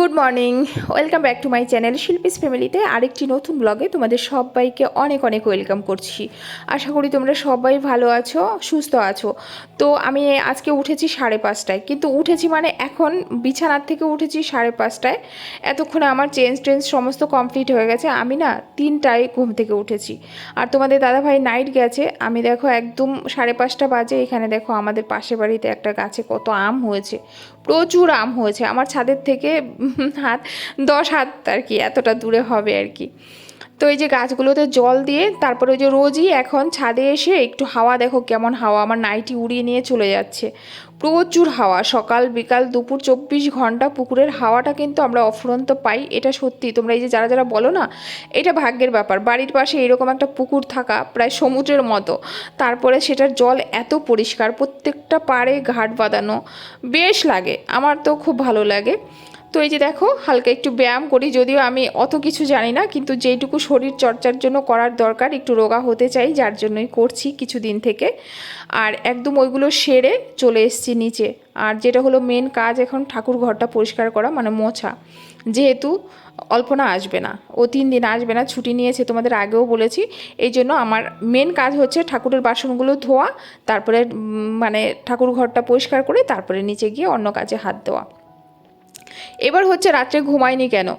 Good morning welcome back to my channel Shilpi's ফ্যামিলিতে আরেকটি নতুন ব্লগে তোমাদের সবাইকে অনেক অনেক ওয়েলকাম করছি। আশা করি তোমরা সবাই ভালো আছো, সুস্থ আছো। তো আমি আজকে উঠেছি সাড়ে পাঁচটায়, কিন্তু উঠেছি মানে এখন বিছানার থেকে উঠেছি সাড়ে পাঁচটায়। এতক্ষণে আমার চেঞ্জ টেঞ্জ সমস্ত কমপ্লিট হয়ে গেছে, আমি না তিনটায় ঘুম থেকে উঠেছি। আর তোমাদের দাদাভাই নাইট গেছে, আমি দেখো একদম সাড়ে পাঁচটা বাজে, এখানে দেখো আমাদের পাশে বাড়িতে একটা গাছে কত আম হয়েছে। প্রচুর আম হয়েছে। আমার ছাদের থেকে হাত, দশ হাত আর কি, এতটা দূরে হবে আর কি। তো এই যে গাছগুলোতে জল দিয়ে, তারপরে ওই যে রোজই এখন ছাদে এসে একটু হাওয়া দেখো কেমন হাওয়া। আমার নাইটি উড়িয়ে নিয়ে চলে যাচ্ছে। প্রচুর হাওয়া। সকাল, বিকাল, দুপুর, চব্বিশ ঘণ্টা পুকুরের হাওয়াটা কিন্তু আমরা অফুরন্ত পাই। এটা সত্যি। তোমরা এই যে যারা যারা বলো না, এটা ভাগ্যের ব্যাপার। বাড়ির পাশে এরকম একটা পুকুর থাকা প্রায় সমুদ্রের মতো। তারপরে সেটার জল এত পরিষ্কার, প্রত্যেকটা পাড়ে ঘাট বাঁধানো। বেশ লাগে। আমার তো খুব ভালো লাগে। তো এই যে দেখো, হালকা একটু ব্যায়াম করি, যদিও আমি অত কিছু জানি না, কিন্তু যেইটুকু শরীর চর্চার জন্য করার দরকার, একটু রোগা হতে চাই, যার জন্যই করছি কিছুদিন থেকে। আর একদম ওইগুলো সেরে চলে এসছি নিচে। আর যেটা হলো মেন কাজ এখন ঠাকুর ঘরটা পরিষ্কার করা মানে মোছা। যেহেতু অল্পনা আসবে না, ও তিন দিন আসবে না, ছুটি নিয়েছে তোমাদের আগেও বলেছি। এই জন্য আমার মেন কাজ হচ্ছে ঠাকুরের বাসনগুলো ধোয়া, তারপরে মানে ঠাকুর ঘরটা পরিষ্কার করে, তারপরে নিচে গিয়ে অন্য কাজে হাত দেওয়া। এবার হচ্ছে রাত্রে ঘুমায়নি কেন?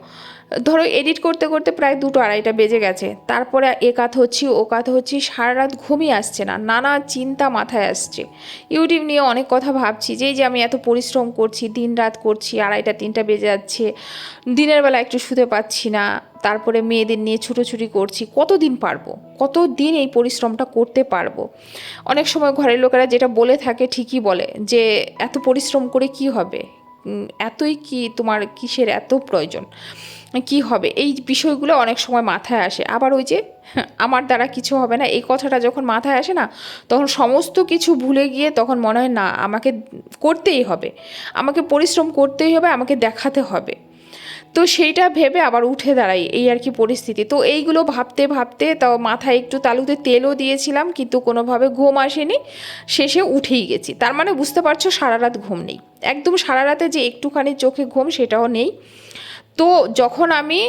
ধরো এডিট করতে করতে প্রায় দুটো আড়াইটা বেজে গেছে। তারপরে এ কাত হচ্ছি, ও কাত হচ্ছি, সারা রাত ঘুমই আসছে না, নানা চিন্তা মাথায় আসছে। ইউটিউব নিয়ে অনেক কথা ভাবছি যে যে আমি এত পরিশ্রম করছি, দিন রাত করছি, আড়াইটা, তিনটা বেজে যাচ্ছে, দিনের বেলা একটু শুতে পাচ্ছি না, তারপরে মেয়েদের নিয়ে ছুটোছুটি করছি, কতদিন পারব? কতদিন এই পরিশ্রমটা করতে পারব? অনেক সময় ঘরের লোকেরা যেটা বলে থাকে ঠিকই বলে, যে এত পরিশ্রম করে কি হবে? এতই কি তোমার কিসের এত প্রয়োজন? কি হবে? এই বিষয়গুলো অনেক সময় মাথায় আসে। আবার ওই যে আমার দ্বারা কিছু হবে না। এই কথাটা যখন মাথায় আসে না, তখন সমস্ত কিছু ভুলে গিয়ে তখন মনে হয় না, আমাকে করতেই হবে। আমাকে পরিশ্রম করতেই হবে, আমাকে দেখাতে হবে। তো সেইটা ভেবে আবার উঠে দাঁড়াই, এই আর কি পরিস্থিতি। তো এইগুলো ভাবতে ভাবতে তাও মাথায় একটু তালুতে তেলও দিয়েছিলাম, কিন্তু কোনোভাবে ঘুম আসেনি, শেষে উঠেই গেছি। তার মানে বুঝতে পারছ সারা রাত ঘুম নেই। একদম সারা রাতে যে একটুখানি চোখে ঘুম সেটাও নেই। তো যখন আমি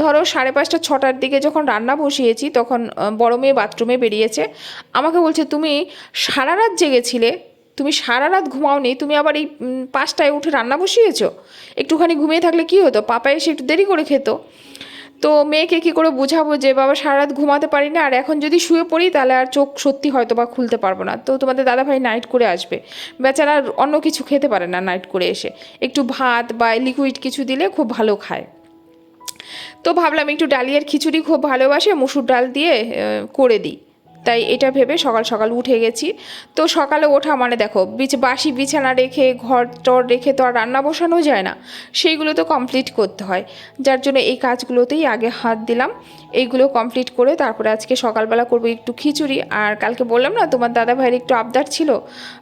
ধরো সাড়ে পাঁচটা, ছটার দিকে যখন রান্না বসিয়েছি, তখন বড় মেয়ে বাথরুমে বেরিয়েছে। আমাকে বলছে, তুমি সারা রাত জেগেছিলে তুমি সারা রাত ঘুমাওনি, তুমি আবার এই পাঁচটায় উঠে রান্না বসিয়েছো? একটুখানি ঘুমিয়ে থাকলে কি হতো? পাপা এসে একটু দেরি করে খেত। তো মেয়েকে কী করে বোঝাবো যে, বাবা, সারা রাত ঘুমাতে পারি না, আর এখন যদি শুয়ে পড়ি, তাহলে আর চোখ সত্যি হয়তো বা খুলতে পারব না। তো তোমাদের দাদাভাই নাইট করে আসবে। বেচারা অন্য কিছু খেতে পারে না নাইট করে এসে। একটু ভাত বা লিকুইড কিছু দিলে খুব ভালো খায়। তো ভাবলাম একটু ডালিয়ার খিচুড়ি খুব ভালোবাসে, মুসুর ডাল দিয়ে করে দিই। তাই এটা ভেবে সকাল সকাল উঠে গেছি। তো সকালে ওঠা মানে দেখো, বিছ বাসি বিছানা রেখে, ঘর টর রেখে তো আর রান্না বসানো যায় না। সেইগুলো তো কমপ্লিট করতে হয়। যার জন্য এই কাজগুলোতেই আগে হাত দিলাম। এইগুলো কমপ্লিট করে তারপরে আজকে সকালবেলা করব একটু খিচুড়ি। আর কালকে বললাম না, তোমার দাদা ভাইয়ের একটু আবদার ছিল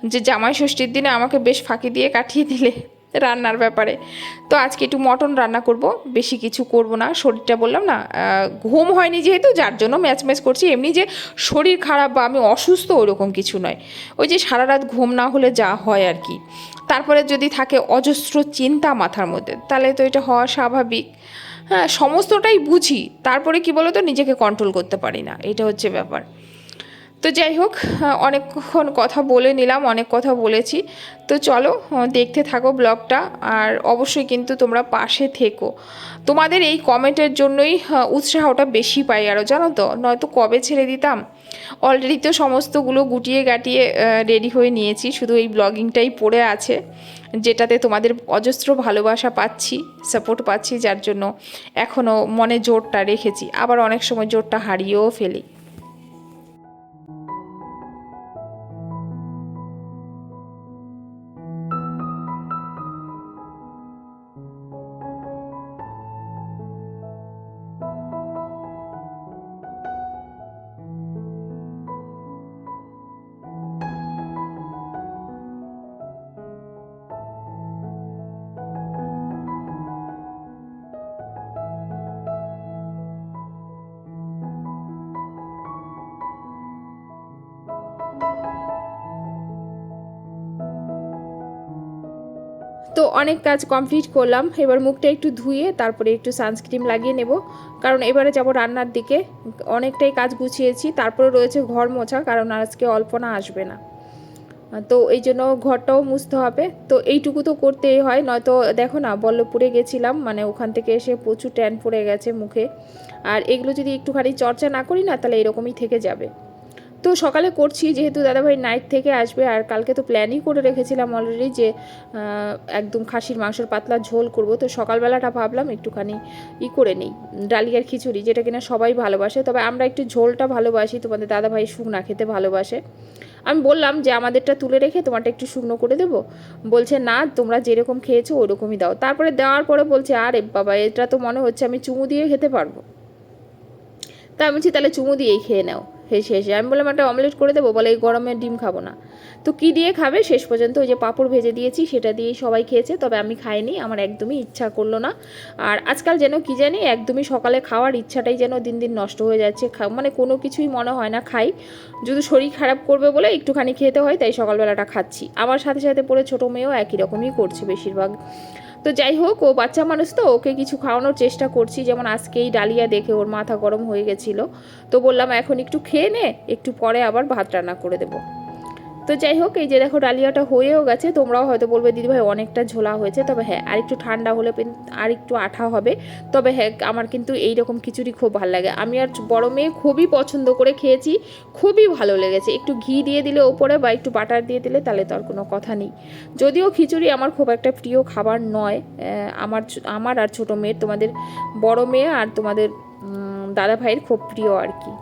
যে, জামাই ষষ্ঠীর দিনে আমাকে বেশ ফাঁকি দিয়ে কাটিয়ে দিলে। রান্নার ব্যাপারে। তো আজকে একটু মটন রান্না করব, বেশি কিছু করব না। শরীরটা বললাম না ঘুম হয়নি যেহেতু, যার জন্য ম্যাচ ম্যাচ করছি। এমনি যে শরীর খারাপ বা আমি অসুস্থ, ওরকম কিছু নয়। ওই যে সারা রাত ঘুম না হলে যা হয় আর কি। তারপরে যদি থাকে অজস্র চিন্তা মাথার মধ্যে, তাহলে তো এটা হওয়া স্বাভাবিক। হ্যাঁ সমস্তটাই বুঝি। তারপরে কি বলো তো নিজেকে কন্ট্রোল করতে পারি না। এটা হচ্ছে ব্যাপার। তো যাই হোক অনেকক্ষণ কথা বলে নিলাম, অনেক কথা বলেছি। তো চলো দেখতে থাকো ব্লগটা আর অবশ্যই কিন্তু তোমরা পাশে থেকো। তোমাদের এই কমেন্টের জন্যই উৎসাহটা বেশি পাই আরও জানো তো? নয়তো কবে ছেড়ে দিতাম? অলরেডি তো সমস্তগুলো গুটিয়ে গাটিয়ে রেডি হয়ে নিয়েছি, শুধু এই ব্লগিংটাই পড়ে আছে, যেটাতে তোমাদের অজস্র ভালোবাসা পাচ্ছি সাপোর্ট পাচ্ছি, যার জন্য এখনও মনে জোরটা রেখেছি। আবার অনেক সময় জোরটা হারিয়েও ফেলি। তো অনেক কাজ কমপ্লিট করলাম। এবার মুখটা একটু ধুয়ে তারপরে একটু সানস্ক্রিন লাগিয়ে নেব। কারণ এবারে যাব রান্নার দিকে। অনেকটাই কাজ গুছিয়েছি। তারপরে রয়েছে ঘর মোছা, কারণ আজকে অল্পনা আসবে না। তো এই জন্য ঘরটাও মুছতে হবে। তো এইটুকু তো করতেই হয়। নয়তো দেখো না, বল্লভপুরে গেছিলাম। মানে ওখান থেকে এসে প্রচুর ট্যান পড়ে গেছে মুখে। আর এগুলো যদি একটুখানি চর্চা না করি না, তাহলে এরকমই থেকে যাবে। তো সকালে করছি, যেহেতু দাদাভাই নাইট থেকে আসবে আর কালকে তো প্ল্যানই করে রেখেছিলাম অলরেডি যে একদম খাসির মাংসের পাতলা ঝোল করব। তো সকালবেলাটা ভাবলাম একটুখানি ই করে নিই, ডালিয়ার খিচুড়ি, যেটা কিনা সবাই ভালোবাসে। তবে আমরা একটু ঝোলটা ভালোবাসি, তোমাদের দাদাভাই শুকনা খেতে ভালোবাসে। আমি বললাম যে, আমাদেরটা তুলে রেখে তোমারটা একটু শুকনো করে দেবো। বলছে, না, তোমরা যেরকম খেয়েছো ওরকমই দাও। তারপরে দেওয়ার পরে বলছে, আরে বাবা, এটা তো মনে হচ্ছে আমি চুমু দিয়ে খেতে পারব। তা আমি বলছি, তাহলে চুমু দিয়েই খেয়ে নাও। হেসে হেসে আমি বললাম, একটা অমলেট করে দেবো, বলে এই গরমে ডিম খাব না। তো কী দিয়ে খাবে? শেষ পর্যন্ত ওই যে পাঁপড় ভেজে দিয়েছি, সেটা দিয়েই সবাই খেয়েছে, তবে আমি খাইনি, আমার একদমই ইচ্ছা করল না। আর আজকাল যেন কি জানি, একদমই সকালে খাওয়ার ইচ্ছাটাই যেন দিন দিন নষ্ট হয়ে যাচ্ছে। মানে কোনো কিছুই মনে হয় না খাই। যদি শরীর খারাপ করবে বলে একটুখানি খেতে হয়, তাই সকালবেলাটা খাচ্ছি। আমার সাথে সাথে পরে ছোটো মেয়েও একই রকমই করছে বেশিরভাগ। তো যাই হোক, ও বাচ্চা মানুষ তো, ওকে কিছু খাওয়ানোর চেষ্টা করছি। যেমন আজকেই ডালিয়া দেখে ওর মাথা গরম হয়ে গেছিল। তো বললাম, এখন একটু খেয়ে নে, একটু পরে আবার ভাত রান্না করে দেবো। তো যাই হোক, এই যে দেখো ডালিয়াটা হয়েও গেছে। তোমরাও হয়তো বলবে দিদিভাই অনেকটা ঝোলা হয়েছে। তবে হ্যাঁ আর একটু ঠান্ডা হলে আর একটু আঠা হবে। তবে হ্যাঁ আমার কিন্তু এই রকম খিচুড়ি খুব ভালো লাগে। আমি আর বড় মেয়ে খুবই পছন্দ করে খেয়েছি। খুবই ভালো লেগেছে। একটু ঘি দিয়ে দিলে ওপরে বা একটু বাটার দিয়ে দিলে তাহলে তো আর কোনো কথা নেই। যদিও খিচুড়ি আমার খুব একটা প্রিয় খাবার নয় আমার আমার আর ছোটো মেয়ের, তোমাদের বড় মেয়ে আর তোমাদের দাদা ভাইয়ের খুব প্রিয় আর কি।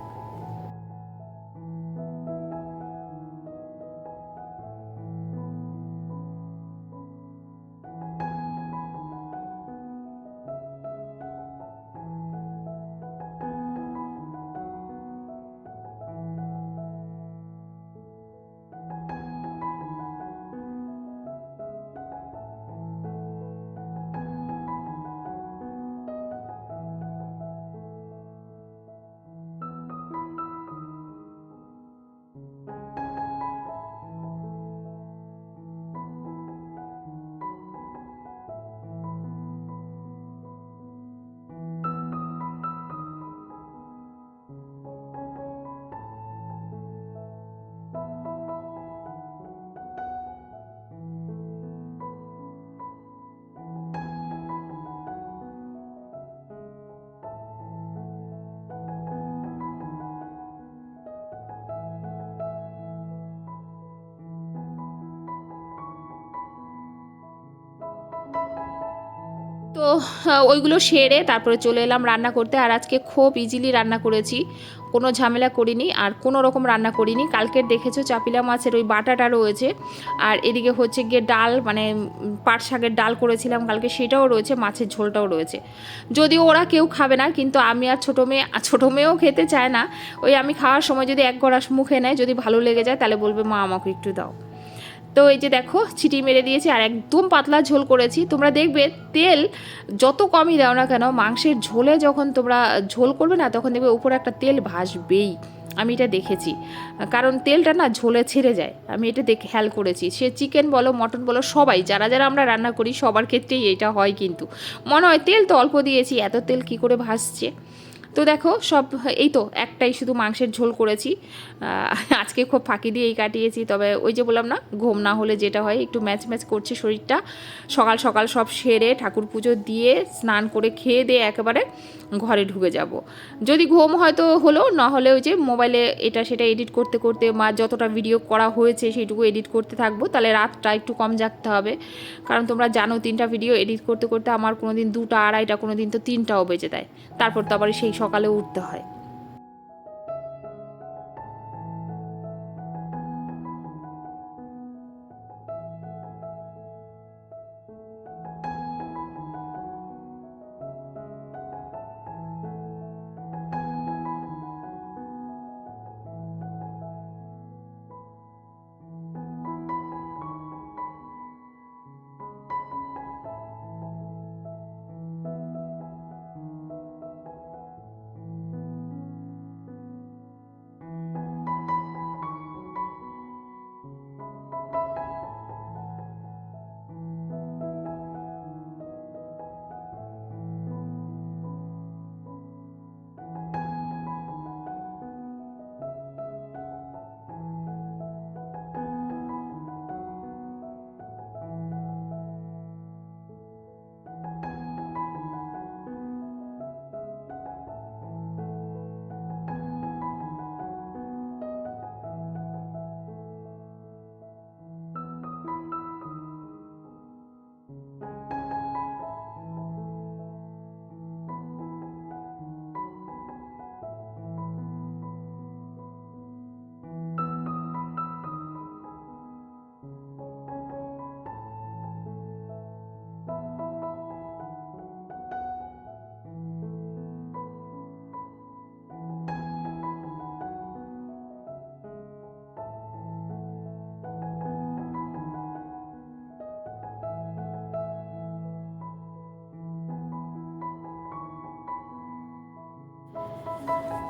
ওইগুলো সেরে তারপরে চলে এলাম রান্না করতে। আর আজকে খুব ইজিলি রান্না করেছি। কোনো ঝামেলা করিনি আর কোনো রকম রান্না করিনি। কালকের দেখেছ চাপিলা মাছের ওই বাটাটা রয়েছে। আর এদিকে হচ্ছে গিয়ে ডাল মানে পাট শাকের ডাল করেছিলাম কালকে, সেটাও রয়েছে, মাছের ঝোলটাও রয়েছে। যদিও ওরা কেউ খাবে না, কিন্তু আমি আর ছোটো মেয়ে ছোটো মেয়েও খেতে চায় না। ওই আমি খাওয়ার সময় যদি এক গড়াস মুখে নেয়, যদি ভালো লেগে যায়, তাহলে বলবে, মা, আমাকে একটু দাও। তো এই যে দেখো ছিটি মেরে দিয়েছি আর একদম পাতলা ঝোল করেছি। তোমরা দেখবে তেল যত কমই দাও না কেন, মাংসের ঝোলে যখন তোমরা ঝোল করবে না, তখন দেখবে উপরে একটা তেল ভাসবেই। আমি এটা দেখেছি। কারণ তেলটা না ঝোলে ছেড়ে যায়। আমি এটা দেখে, খেয়াল করেছি। সে চিকেন বলো, মটন বলো, সবাই, যারা যারা আমরা রান্না করি, সবার ক্ষেত্রেই এটা হয় কিন্তু। মনে হয় তেল তো অল্প দিয়েছি, এত তেল কি করে ভাসছে? তো দেখো, সব এই তো একটাই শুধু মাংসের ঝোল করেছি। আজকে খুব ফাঁকি দিয়েই কাটিয়েছি, তবে ওই যে বললাম না, ঘুম না হলে যেটা হয়, একটু ম্যাচ ম্যাচ করছে শরীরটা। সকাল সকাল সব সেরে ঠাকুর পুজো দিয়ে স্নান করে খেয়ে দিয়ে একেবারে ঘরে ঢুকে যাব। যদি ঘুম হয়তো হলো, না হলে ওই যে মোবাইলে এটা সেটা এডিট করতে করতে মা যতটা ভিডিও করা হয়েছে সেইটুকু এডিট করতে থাকব, তাহলে রাতটা একটু কম জাগতে হবে। কারণ তোমরা জানো, তিনটা ভিডিও এডিট করতে করতে আমার কোনো দিন দুটা আড়াইটা কোনো দিন তো তিনটাও বেজে দেয় তারপর তো আবার সেই সকালে উঠতে হয়।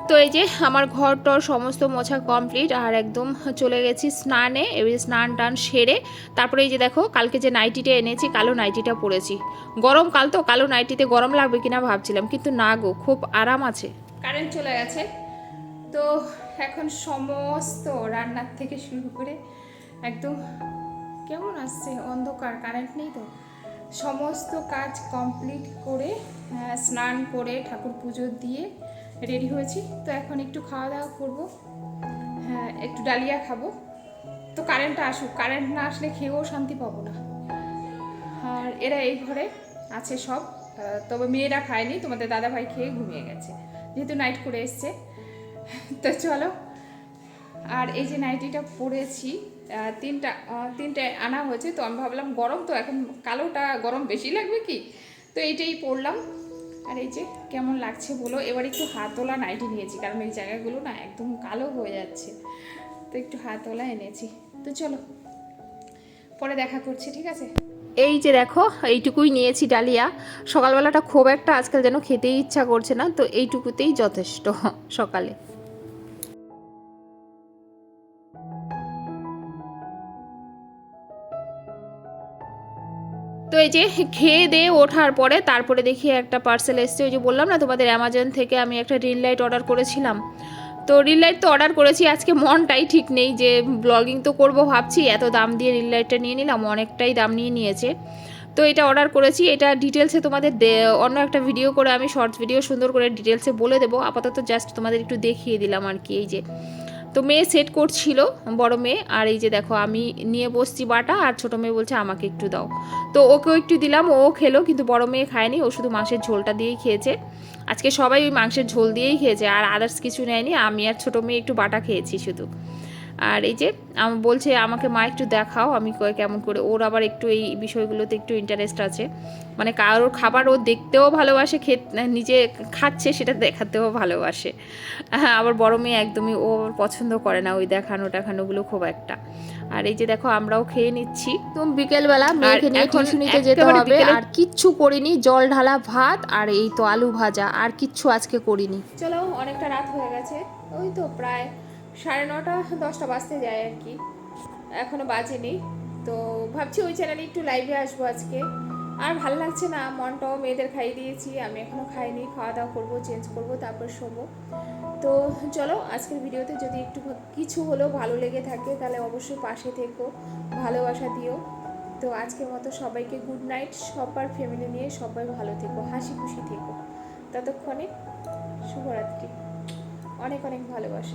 তো এই যে আমার ঘর টর সমস্ত মোছা কমপ্লিট আর একদম চলে গেছি স্নানে, এবার স্নান টান সেরে তারপরে এই যে দেখো কালকে যে নাইটিটা এনেছি, কালো নাইটিটা পরেছি। গরম কাল তো, কালো নাইটিতে গরম লাগবে কিনা ভাবছিলাম, কিন্তু না গো, খুব আরাম আছে। কারেন্ট চলে গেছে। তো এখন সমস্ত রান্নার থেকে শুরু করে একদম কেমন আসছে? অন্ধকার, কারেন্ট নেই তো। সমস্ত কাজ কমপ্লিট করে স্নান করে ঠাকুর পুজো দিয়ে রেডি হয়েছি। তো এখন একটু খাওয়া দাওয়া করব। হ্যাঁ একটু ডালিয়া খাব। তো কারেন্টটা আসুক। কারেন্ট না আসলে খেয়েও শান্তি পাবো না। আর এরা এই ঘরে আছে সব। তবে মেয়েরা খায়নি, তোমাদের দাদা ভাই খেয়ে ঘুমিয়ে গেছে। যেহেতু নাইট করে এসছে। তো চলো। আর এই যে নাইটিটা পরেছি তিনটা তিনটে আনা হয়েছে। তো আমি ভাবলাম গরম তো এখন কালোটা গরম বেশি লাগবে কি? তো এইটাই পরলাম। আর এই যে কেমন লাগছে বলো? এবার একটু হাতওলা নাইটি নিয়েছি, কারণ এই জায়গাগুলো না একদম কালো হয়ে যাচ্ছে। তো একটু হাতওলা এনেছি। তো চলো, পরে দেখা করছি, ঠিক আছে? এই যে দেখো, এইটুকুই নিয়েছি ডালিয়া। সকালবেলাটা খুব একটা আজকাল যেন খেতেই ইচ্ছা করছে না, তো এইটুকুতেই যথেষ্ট সকালে। তো এই যে খেয়ে দিয়ে ওঠার পরে তারপরে দেখি একটা পার্সেল এসছে। ওই যে বললাম না তোমাদের অ্যামাজন থেকে আমি একটা রিল লাইট অর্ডার করেছিলাম। তো রিল লাইট তো অর্ডার করেছি, আজকে মনটাই ঠিক নেই যে ব্লগিং তো করব ভাবছি, এত দাম দিয়ে রিল লাইটটা নিয়ে নিলাম, অনেকটাই দাম নিয়ে নিয়েছে। তো এটা অর্ডার করেছি, এটা ডিটেলসে তোমাদের অন্য একটা ভিডিও করে আমি শর্টস ভিডিও সুন্দর করে ডিটেলসে বলে দেবো। আপাতত জাস্ট তোমাদের একটু দেখিয়ে দিলাম আর কি, এই যে। তো মেয়ে সেট করছিল, বড় মেয়ে। আর এই যে দেখো, আমি নিয়ে বসছি বাটা, আর ছোটো মেয়ে বলছে, আমাকে একটু দাও। তো ওকেও একটু দিলাম, ও খেলো, কিন্তু বড় মেয়ে খায়নি, ও শুধু মাংসের ঝোলটা দিয়েই খেয়েছে। আজকে সবাই ওই মাংসের ঝোল দিয়েই খেয়েছে, আর আদার্স কিছু নেয়নি, আমি আর ছোটো মেয়ে একটু বাটা খেয়েছি শুধু। আর এই যে আম- বলছে আমাকে মা একটু দেখাও আমি কেমন করে। ওর আবার একটু এই বিষয়গুলোতে একটু ইন্টারেস্ট আছে। মানে কারোর খাবার ও দেখতেও ভালোবাসে খেত নিজে খাচ্ছে সেটা দেখাতেও ভালোবাসে। হ্যাঁ আবার বড় মেয়ে একদমই ও পছন্দ করে না ওই দেখানো টেখানোগুলো খুব একটা। আর এই যে দেখো আমরাও খেয়ে নিচ্ছি। তো বিকেলবেলা মেয়েকে নিয়ে টিউশনিতে যেতে হবে। আর কিচ্ছু করিনি জল ঢালা ভাত আর এই তো আলু ভাজা আর কিচ্ছু আজকে করিনি। চলো অনেকটা রাত হয়ে গেছে। ওই তো প্রায় সাড়ে নটা, দশটা বাজতে যায় আর কি। এখনও বাজেনি। তো ভাবছি ওই চ্যানেলে একটু লাইভে আসব আজকে। আর ভালো লাগছে না, মনটাও মেয়েদের খাইয়ে দিয়েছি। আমি এখনও খাইনি খাওয়া দাওয়া করব চেঞ্জ করব, তারপর শোবো। তো চলো, আজকের ভিডিওতে যদি একটু কিছু হলেও ভালো লেগে থাকে, তাহলে অবশ্যই পাশে থেকো, ভালোবাসা দিও। তো আজকের মতো সবাইকে গুড নাইট সবার ফ্যামিলি নিয়ে সবাই ভালো থেকো হাসি খুশি থেকো। ততক্ষণে শুভরাত্রি। অনেক অনেক ভালোবাসা।